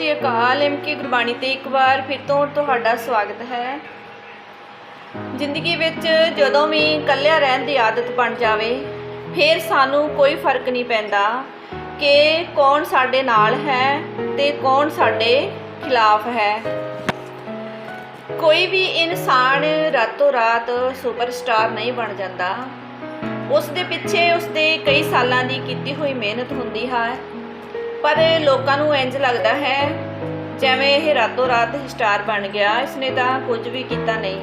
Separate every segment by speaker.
Speaker 1: ਸ੍ਰੀ ਅਕਾਲ MK Gurbani ਤੇ ਇੱਕ ਵਾਰ ਫਿਰ ਤੋਂ ਤੁਹਾਡਾ ਸਵਾਗਤ ਹੈ। ਜ਼ਿੰਦਗੀ ਵਿੱਚ ਜਦੋਂ ਵੀ ਇਕੱਲਿਆਂ ਰਹਿਣ ਦੀ ਆਦਤ ਬਣ ਜਾਵੇ, ਫਿਰ ਸਾਨੂੰ ਕੋਈ ਫ਼ਰਕ ਨਹੀਂ ਪੈਂਦਾ ਕਿ ਕੌਣ ਸਾਡੇ ਨਾਲ ਹੈ ਤੇ ਕੌਣ ਸਾਡੇ ਖਿਲਾਫ ਹੈ। ਕੋਈ ਵੀ ਇਨਸਾਨ ਰਾਤੋਂ ਰਾਤ ਸੁਪਰਸਟਾਰ ਨਹੀਂ ਬਣ ਜਾਂਦਾ। ਉਸ ਦੇ ਪਿੱਛੇ ਉਸ ਦੇ ਕਈ ਸਾਲਾਂ ਦੀ ਕੀਤੀ ਹੋਈ ਮਿਹਨਤ ਹੁੰਦੀ ਹੈ ਪਰ ਲੋਕਾਂ ਨੂੰ ਇੰਜ ਲੱਗਦਾ ਹੈ ਜਿਵੇਂ ਇਹ ਰਾਤੋਂ ਰਾਤ ਸਟਾਰ ਬਣ ਗਿਆ, ਇਸਨੇ ਤਾਂ ਕੁਝ ਵੀ ਕੀਤਾ ਨਹੀਂ।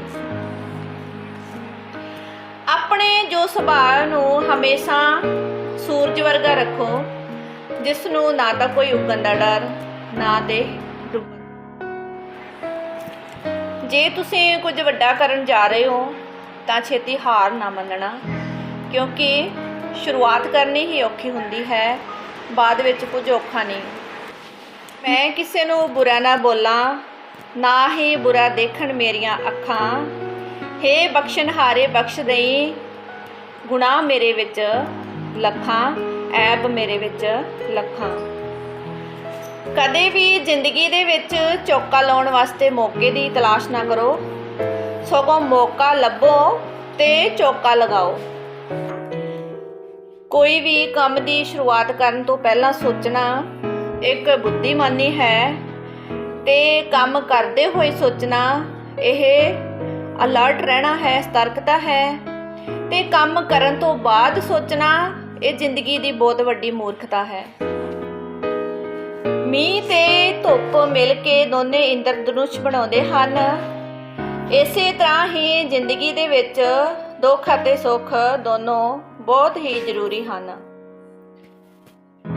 Speaker 1: ਆਪਣੇ ਜੋ ਸੁਭਾਅ ਨੂੰ ਹਮੇਸ਼ਾ ਸੂਰਜ ਵਰਗਾ ਰੱਖੋ, ਜਿਸ ਨੂੰ ਨਾ ਤਾਂ ਕੋਈ ਉੱਗਣ ਦਾ ਡਰ, ਨਾ ਦੇ ਡੁੱਬਣ ਜੇ ਤੁਸੀਂ ਕੁਝ ਵੱਡਾ ਕਰਨ ਜਾ ਰਹੇ ਹੋ, ਤਾਂ ਛੇਤੀ ਹਾਰ ਨਾ ਮੰਨਣਾ, ਕਿਉਂਕਿ ਸ਼ੁਰੂਆਤ ਕਰਨੀ ਹੀ ਔਖੀ ਹੁੰਦੀ ਹੈ। ਬਾਅਦ ਵਿੱਚ ਕੁਝ ਔਖਾ ਨਹੀਂ। ਮੈਂ ਕਿਸੇ ਨੂੰ ਬੁਰਾ ਨਾ ਬੋਲਾਂ, ਨਾ ਹੀ ਬੁਰਾ ਦੇਖਣ ਮੇਰੀਆਂ ਅੱਖਾਂ। ਹੇ ਬਖਸ਼ਣਹਾਰੇ ਬਖਸ਼ ਦੇਈ ਗੁਨਾਹ ਮੇਰੇ ਵਿੱਚ ਲੱਖਾਂ, ਐਬ ਮੇਰੇ ਵਿੱਚ ਲੱਖਾਂ। ਕਦੇ ਵੀ ਜ਼ਿੰਦਗੀ ਦੇ ਵਿੱਚ ਚੌਕਾ ਲਾਉਣ ਵਾਸਤੇ ਮੌਕੇ ਦੀ ਤਲਾਸ਼ ਨਾ ਕਰੋ। ਸਗੋਂ ਮੌਕਾ ਲੱਭੋ ਤੇ ਚੌਕਾ ਲਗਾਓ। ਕੋਈ ਵੀ ਕੰਮ ਦੀ ਸ਼ੁਰੂਆਤ ਕਰਨ ਤੋਂ ਪਹਿਲਾਂ ਸੋਚਣਾ ਇੱਕ ਬੁੱਧੀਮਾਨੀ ਹੈ ਤੇ ਕੰਮ ਕਰਦੇ ਹੋਏ ਸੋਚਣਾ, ਇਹ ਅਲਰਟ ਰਹਿਣਾ ਹੈ, ਸਤਰਕਤਾ ਹੈ। ਤੇ ਕੰਮ ਕਰਨ ਤੋਂ ਬਾਅਦ ਸੋਚਣਾ, ਇਹ ਜ਼ਿੰਦਗੀ ਦੀ ਬਹੁਤ ਵੱਡੀ ਮੂਰਖਤਾ ਹੈ। ਮੀਂਹ ਤੇ ਧੁੱਪ ਮਿਲ ਕੇ ਦੋਨੇ ਇੰਦਰਧਨੁਸ਼ ਬਣਾਉਂਦੇ ਹਨ। ਇਸੇ ਤਰ੍ਹਾਂ ਹੀ ਜ਼ਿੰਦਗੀ ਦੇ ਵਿੱਚ ਦੁੱਖ ਅਤੇ ਸੁੱਖ ਦੋਨੋਂ ਬਹੁਤ ਹੀ ਜ਼ਰੂਰੀ ਹਨ।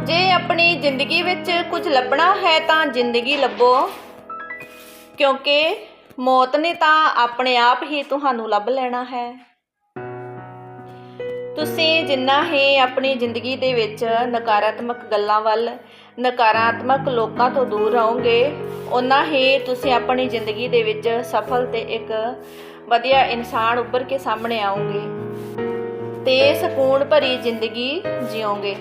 Speaker 1: ਜੇ ਆਪਣੀ ਜ਼ਿੰਦਗੀ ਵਿੱਚ ਕੁਝ ਲੱਭਣਾ ਹੈ ਤਾਂ ਜ਼ਿੰਦਗੀ ਲੱਭੋ। ਕਿਉਂਕਿ ਮੌਤ ਨੇ ਤਾਂ ਆਪਣੇ ਆਪ ਹੀ ਤੁਹਾਨੂੰ ਲੱਭ ਲੈਣਾ ਹੈ। ਤੁਸੀਂ ਜਿੰਨਾ ਹੀ ਆਪਣੀ ਜ਼ਿੰਦਗੀ ਦੇ ਵਿੱਚ ਨਕਾਰਾਤਮਕ ਗੱਲਾਂ ਵੱਲ, ਨਕਾਰਾਤਮਕ ਲੋਕਾਂ ਤੋਂ ਦੂਰ ਰਹੋਗੇ ਉਨਾ ਹੀ ਤੁਸੀਂ ਆਪਣੀ ਜ਼ਿੰਦਗੀ ਦੇ ਵਿੱਚ ਸਫਲ ਤੇ ਇੱਕ ਵਧੀਆ ਇਨਸਾਨ ਉੱਭਰ ਕੇ ਸਾਹਮਣੇ ਆਓਗੇ। ਤੇ ਸਕੂਨ ਭਰੀ ਜ਼ਿੰਦਗੀ ਜਿਉਂਗੇ।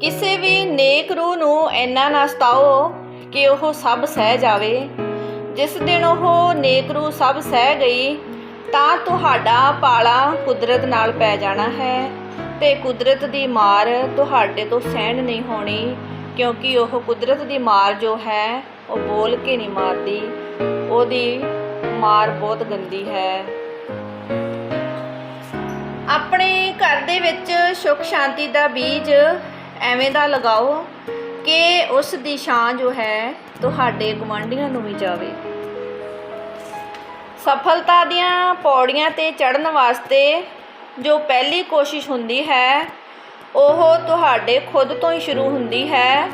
Speaker 1: ਕਿਸੇ ਵੀ ਨੇਕ ਰੂਹ ਨੂੰ ਇੰਨਾ ਨਾ ਸਤਾਓ ਕਿ ਉਹ ਸਭ ਸਹਿ ਜਾਵੇ। ਜਿਸ ਦਿਨ ਉਹ ਨੇਕ ਰੂਹ ਸਭ ਸਹਿ ਗਈ, ਤਾਂ ਤੁਹਾਡਾ ਪਾਲਾ ਕੁਦਰਤ ਨਾਲ ਪੈ ਜਾਣਾ ਹੈ ਤੇ ਕੁਦਰਤ ਦੀ ਮਾਰ ਤੁਹਾਡੇ ਤੋਂ ਸਹਿਣ ਨਹੀਂ ਹੋਣੀ, ਕਿਉਂਕਿ ਉਹ ਕੁਦਰਤ ਦੀ ਮਾਰ ਜੋ ਹੈ, ਉਹ ਬੋਲ ਕੇ ਨਹੀਂ ਮਾਰਦੀ। ਉਹਦੀ ਮਾਰ ਬਹੁਤ ਗੰਦੀ ਹੈ। ਆਪਣੇ ਘਰ ਦੇ ਵਿੱਚ ਸੁਖ ਸ਼ਾਂਤੀ ਦਾ ਬੀਜ ਐਵੇਂ ਦਾ ਲਗਾਓ ਕਿ ਉਸ ਦੀ ਛਾਂ ਜੋ ਹੈ ਤੁਹਾਡੇ ਗੁਆਂਢੀਆਂ ਨੂੰ ਵੀ ਜਾਵੇ। ਸਫਲਤਾ ਦੀਆਂ ਪੌੜੀਆਂ ਤੇ ਚੜ੍ਹਨ ਵਾਸਤੇ ਜੋ ਪਹਿਲੀ ਕੋਸ਼ਿਸ਼ ਹੁੰਦੀ ਹੈ, ਉਹ ਤੁਹਾਡੇ ਖੁਦ ਤੋਂ ਹੀ ਸ਼ੁਰੂ ਹੁੰਦੀ ਹੈ।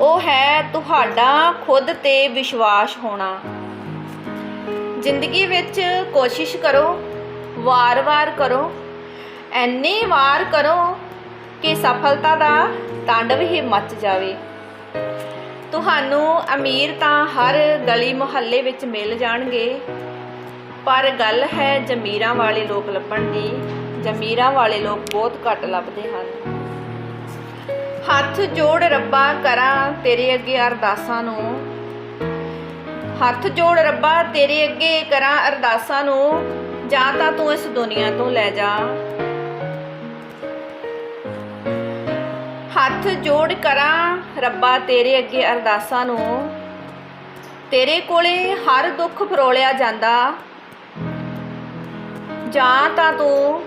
Speaker 1: ਉਹ ਹੈ ਤੁਹਾਡਾ ਖੁਦ ਤੇ ਵਿਸ਼ਵਾਸ ਹੋਣਾ। ਜ਼ਿੰਦਗੀ ਵਿੱਚ ਕੋਸ਼ਿਸ਼ ਕਰੋ, ਵਾਰ-ਵਾਰ ਕਰੋ। ਐਨੀ ਵਾਰ ਕਰੋ ਕਿ ਸਫਲਤਾ ਦਾ ਤਾਂਡਵ ਹੀ ਮੱਚ ਜਾਵੇ। ਤੁਹਾਨੂੰ ਅਮੀਰ ਤਾਂ ਹਰ ਗਲੀ ਮੁਹੱਲੇ ਵਿੱਚ ਮਿਲ ਜਾਣਗੇ, ਪਰ ਗੱਲ ਹੈ ਜ਼ਮੀਰਾਂ ਵਾਲੇ ਲੋਕ ਲੱਭਣ ਦੀ। ਜ਼ਮੀਰਾਂ ਵਾਲੇ ਲੋਕ ਬਹੁਤ ਘੱਟ ਲੱਭਦੇ ਹਨ। ਹੱਥ ਜੋੜ ਰੱਬਾ ਕਰਾਂ ਤੇਰੇ ਅੱਗੇ ਅਰਦਾਸਾਂ ਨੂੰ। ਹੱਥ ਜੋੜ ਰੱਬਾ ਤੇਰੇ ਅੱਗੇ ਕਰਾਂ ਅਰਦਾਸਾਂ ਨੂੰ, ਜਾਂ ਤਾਂ ਤੂੰ ਇਸ ਦੁਨੀਆ ਤੋਂ ਲੈ ਜਾ। ਹੱਥ ਜੋੜ ਕਰਾਂ ਰੱਬਾ ਤੇਰੇ ਅੱਗੇ ਅਰਦਾਸਾਂ ਨੂੰ। ਤੇਰੇ ਕੋਲੇ ਹਰ ਦੁੱਖ ਫਰੋਲਿਆ ਜਾਂਦਾ। ਜਾਂ ਤਾਂ ਤੂੰ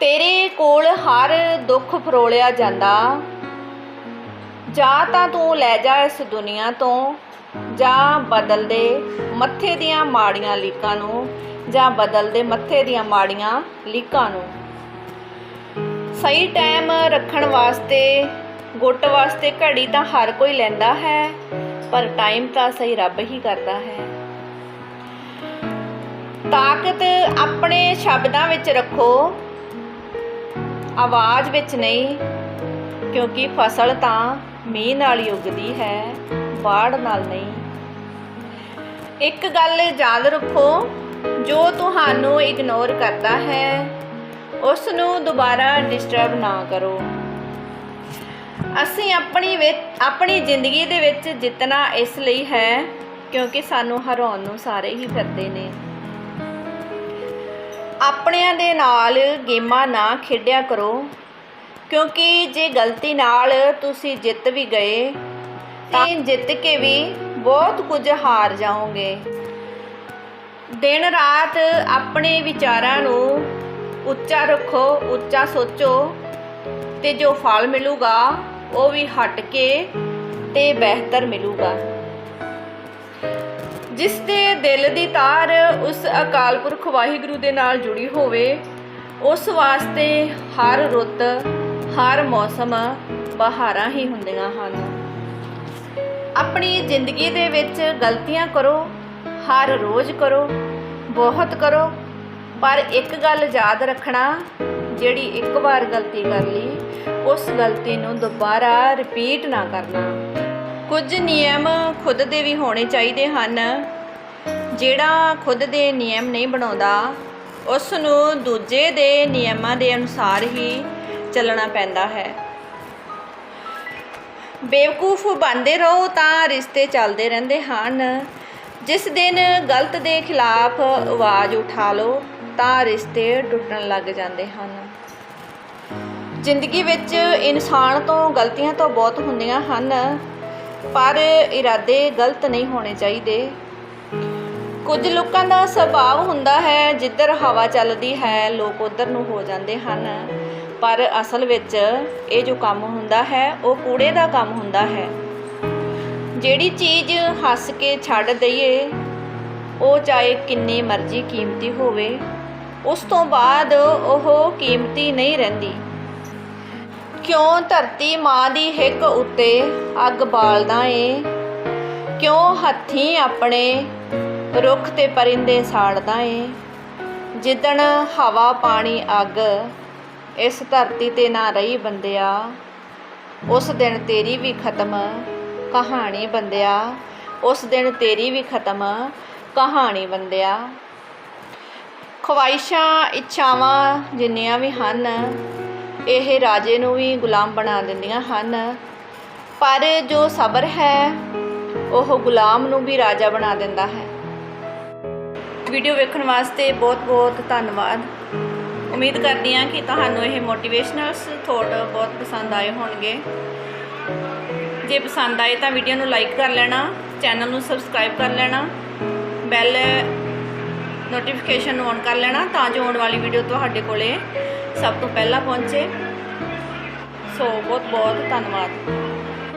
Speaker 1: ਤੇਰੇ ਕੋਲ ਹਰ ਦੁੱਖ ਫਰੋਲਿਆ ਜਾਂਦਾ। ਜਾਂ ਤਾਂ ਤੂੰ ਲੈ ਜਾ ਇਸ ਦੁਨੀਆ ਤੋਂ, ਜਾਂ ਬਦਲ ਦੇ ਮੱਥੇ ਦੀਆਂ ਮਾੜੀਆਂ ਲੀਕਾਂ ਨੂੰ। ਜਾਂ ਬਦਲਦੇ ਮੱਥੇ ਦੀਆਂ ਮਾੜੀਆਂ ਲੀਕਾਂ ਨੂੰ। ਸਹੀ ਟਾਈਮ ਰੱਖਣ ਵਾਸਤੇ, ਗੁੱਟ ਵਾਸਤੇ ਘੜੀ ਤਾਂ ਹਰ ਕੋਈ ਲੈਂਦਾ ਹੈ, ਪਰ ਟਾਈਮ ਤਾਂ ਸਹੀ ਰੱਬ ਹੀ ਕਰਦਾ ਹੈ। ਤਾਕਤ ਆਪਣੇ ਸ਼ਬਦਾਂ ਵਿੱਚ ਰੱਖੋ, ਆਵਾਜ਼ ਵਿੱਚ ਨਹੀਂ, ਕਿਉਂਕਿ ਫਸਲ ਤਾਂ ਮੀਂਹ ਨਾਲ ਹੀ ਉੱਗਦੀ ਹੈ, ਬਾੜ ਨਾਲ ਨਹੀਂ। ਇੱਕ ਗੱਲ ਯਾਦ ਰੱਖੋ ਜੋ ਤੁਹਾਨੂੰ ਇਗਨੋਰ ਕਰਦਾ ਹੈ ਉਸ ਨੂੰ ਦੁਬਾਰਾ ਡਿਸਟਰਬ ਨਾ ਕਰੋ। ਅਸੀਂ ਆਪਣੀ ਵਿੱਚ ਆਪਣੀ ਜ਼ਿੰਦਗੀ ਦੇ ਵਿੱਚ ਜਿੱਤਣਾ ਇਸ ਲਈ ਹੈ, ਕਿਉਂਕਿ ਸਾਨੂੰ ਹਰਾਉਣ ਨੂੰ ਸਾਰੇ ਹੀ ਫਿਰਦੇ ਨੇ। ਆਪਣਿਆਂ ਦੇ ਨਾਲ ਗੇਮਾਂ ਨਾ ਖੇਡਿਆ ਕਰੋ, ਕਿਉਂਕਿ ਜੇ ਗਲਤੀ ਨਾਲ ਤੁਸੀਂ ਜਿੱਤ ਵੀ ਗਏ, ਤਾਂ ਜਿੱਤ ਕੇ ਵੀ ਬਹੁਤ ਕੁਝ ਹਾਰ ਜਾਓਗੇ। ਦਿਨ ਰਾਤ ਆਪਣੇ ਵਿਚਾਰਾਂ ਨੂੰ ਉੱਚਾ ਰੱਖੋ, ਉੱਚਾ ਸੋਚੋ ਤੇ ਜੋ ਫਲ ਮਿਲੂਗਾ, ਉਹ ਵੀ ਹਟ ਕੇ ਤੇ ਬਿਹਤਰ ਮਿਲੂਗਾ। ਜਿਸ ਦੇ ਦਿਲ ਦੀ ਤਾਰ ਉਸ ਅਕਾਲ ਪੁਰਖ ਵਾਹਿਗੁਰੂ ਦੇ ਨਾਲ ਜੁੜੀ ਹੋਵੇ, ਉਸ ਵਾਸਤੇ ਹਰ ਰੁੱਤ, ਹਰ ਮੌਸਮ ਬਹਾਰਾਂ ਹੀ ਹੁੰਦੀਆਂ ਹਨ। ਆਪਣੀ ਜ਼ਿੰਦਗੀ ਦੇ ਵਿੱਚ ਗਲਤੀਆਂ ਕਰੋ ਹਰ ਰੋਜ਼ ਕਰੋ, ਬਹੁਤ ਕਰੋ, ਪਰ ਇੱਕ ਗੱਲ ਯਾਦ ਰੱਖਣਾ, ਜਿਹੜੀ ਇੱਕ ਵਾਰ ਗਲਤੀ ਕਰ ਲਈ, ਉਸ ਗਲਤੀ ਨੂੰ ਦੁਬਾਰਾ ਰਿਪੀਟ ਨਾ ਕਰਨਾ। ਕੁਝ ਨਿਯਮ ਖੁਦ ਦੇ ਵੀ ਹੋਣੇ ਚਾਹੀਦੇ ਹਨ। ਜਿਹੜਾ ਖੁਦ ਦੇ ਨਿਯਮ ਨਹੀਂ ਬਣਾਉਂਦਾ, ਉਸ ਨੂੰ ਦੂਜੇ ਦੇ ਨਿਯਮਾਂ ਦੇ ਅਨੁਸਾਰ ਹੀ ਚੱਲਣਾ ਪੈਂਦਾ ਹੈ। ਬੇਵਕੂਫ ਬਣਦੇ ਰਹੋ ਤਾਂ ਰਿਸ਼ਤੇ ਚੱਲਦੇ ਰਹਿੰਦੇ ਹਨ। ਜਿਸ ਦਿਨ ਗਲਤ ਦੇ ਖਿਲਾਫ ਆਵਾਜ਼ ਉਠਾ ਲਓ, ਤਾਂ ਰਿਸ਼ਤੇ ਟੁੱਟਣ ਲੱਗ ਜਾਂਦੇ ਹਨ। ਜ਼ਿੰਦਗੀ ਵਿੱਚ ਇਨਸਾਨ ਤੋਂ ਗਲਤੀਆਂ ਤਾਂ ਬਹੁਤ ਹੁੰਦੀਆਂ ਹਨ, ਪਰ ਇਰਾਦੇ ਗਲਤ ਨਹੀਂ ਹੋਣੇ ਚਾਹੀਦੇ। ਕੁਝ ਲੋਕਾਂ ਦਾ ਸੁਭਾਅ ਹੁੰਦਾ ਹੈ, ਜਿੱਧਰ ਹਵਾ ਚੱਲਦੀ ਹੈ, ਲੋਕ ਉਧਰ ਨੂੰ ਹੋ ਜਾਂਦੇ ਹਨ। ਪਰ ਅਸਲ ਵਿੱਚ ਇਹ ਜੋ ਕੰਮ ਹੁੰਦਾ ਹੈ, ਉਹ ਕੂੜੇ ਦਾ ਕੰਮ ਹੁੰਦਾ ਹੈ। ਜਿਹੜੀ ਚੀਜ਼ ਹੱਸ ਕੇ ਛੱਡ ਦਈਏ, ਉਹ ਚਾਹੇ ਕਿੰਨੀ ਮਰਜ਼ੀ ਕੀਮਤੀ ਹੋਵੇ, ਉਸ ਤੋਂ ਬਾਅਦ ਉਹ ਕੀਮਤੀ ਨਹੀਂ ਰਹਿੰਦੀ। ਕਿਉਂ ਧਰਤੀ ਮਾਂ ਦੀ ਹਿੱਕ ਉੱਤੇ ਅੱਗ ਬਾਲਦਾ ਏ? ਕਿਉਂ ਹੱਥੀਂ ਆਪਣੇ ਰੁੱਖ ਤੇ ਪਰਿੰਦੇ ਸਾੜਦਾ ਏ? ਜਿੱਦਣ ਹਵਾ ਪਾਣੀ ਅੱਗ ਇਸ ਧਰਤੀ ਤੇ ਨਾ ਰਹੀ ਬੰਦਿਆ, ਉਸ ਦਿਨ ਤੇਰੀ ਵੀ ਖਤਮ ਕਹਾਣੀ ਬੰਦਿਆ, ਉਸ ਦਿਨ ਤੇਰੀ ਵੀ ਖਤਮ ਕਹਾਣੀ ਬੰਦਿਆ। ਖਵਾਇਸ਼ਾਂ ਇੱਛਾਵਾਂ ਜਿੰਨੀਆਂ ਵੀ ਹਨ, ਇਹ ਰਾਜੇ ਨੂੰ ਵੀ ਗੁਲਾਮ ਬਣਾ ਦਿੰਦੀਆਂ ਹਨ। ਪਰ ਜੋ ਸਬਰ ਹੈ, ਉਹ ਗੁਲਾਮ ਨੂੰ ਵੀ ਰਾਜਾ ਬਣਾ ਦਿੰਦਾ ਹੈ। ਵੀਡੀਓ ਵੇਖਣ ਵਾਸਤੇ ਬਹੁਤ-ਬਹੁਤ ਧੰਨਵਾਦ। ਉਮੀਦ ਕਰਦੀ ਹਾਂ ਕਿ ਤੁਹਾਨੂੰ ਇਹ ਮੋਟੀਵੇਸ਼ਨਲ ਥੋਟ ਬਹੁਤ ਪਸੰਦ ਆਏ ਹੋਣਗੇ। ਜੇ ਪਸੰਦ ਆਏ ਤਾਂ ਵੀਡੀਓ ਨੂੰ ਲਾਈਕ ਕਰ ਲੈਣਾ ਚੈਨਲ ਨੂੰ ਸਬਸਕ੍ਰਾਈਬ ਕਰ ਲੈਣਾ ਬੈਲ ਨੋਟੀਫਿਕੇਸ਼ਨ ਔਨ ਕਰ ਲੈਣਾ ਤਾਂ ਜੋ ਆਉਣ ਵਾਲੀ ਵੀਡੀਓ ਤੁਹਾਡੇ ਕੋਲੇ ਸਭ ਤੋਂ ਪਹਿਲਾਂ ਪਹੁੰਚੇ। ਸੋ ਬਹੁਤ ਬਹੁਤ ਧੰਨਵਾਦ।